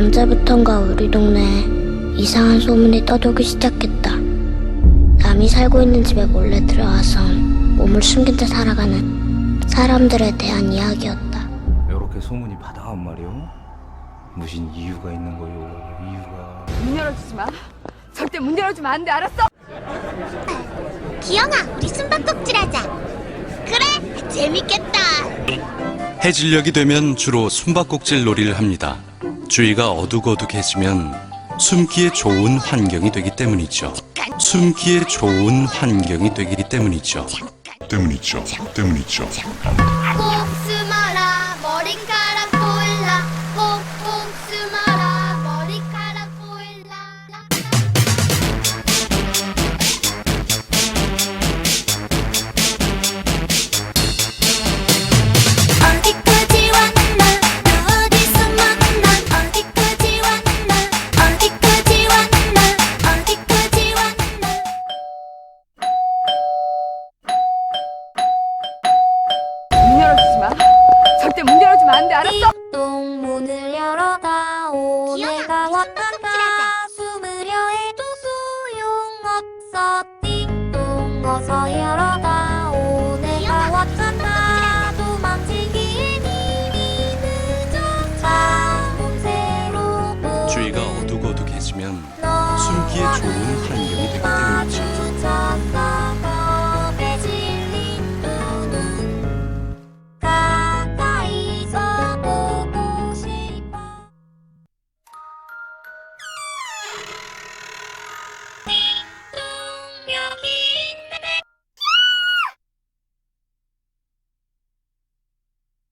언제부턴가 우리 동네에 이상한 소문이 떠돌기 시작했다. 남이 살고 있는 집에 몰래 들어와선 몸을 숨긴 채 살아가는 사람들에 대한 이야기였다. 이렇게 소문이 바다한 말이오? 무슨 이유가 있는 거요? 이유가 문 열어주지 마. 절대 문 열어주면 안 돼, 알았어? 기영아, 우리 숨바꼭질하자. 그래, 재밌겠다. 해질녘이 되면 주로 숨바꼭질 놀이를 합니다. 주위가 어둑어둑해지면 숨기에 좋은 환경이 되기 때문이죠. 숨기에 좋은 환경이 되기 때문이죠. 때문이죠. 때문이죠. 안 돼, 알았어? 똥 문을 열어다 오네가 왔단다 숨으려 해도 소용없어. 띵똥 어서 열어다 주위가 어둑어둑해지면 숨기에 좋은 환경이 되거든. Bye.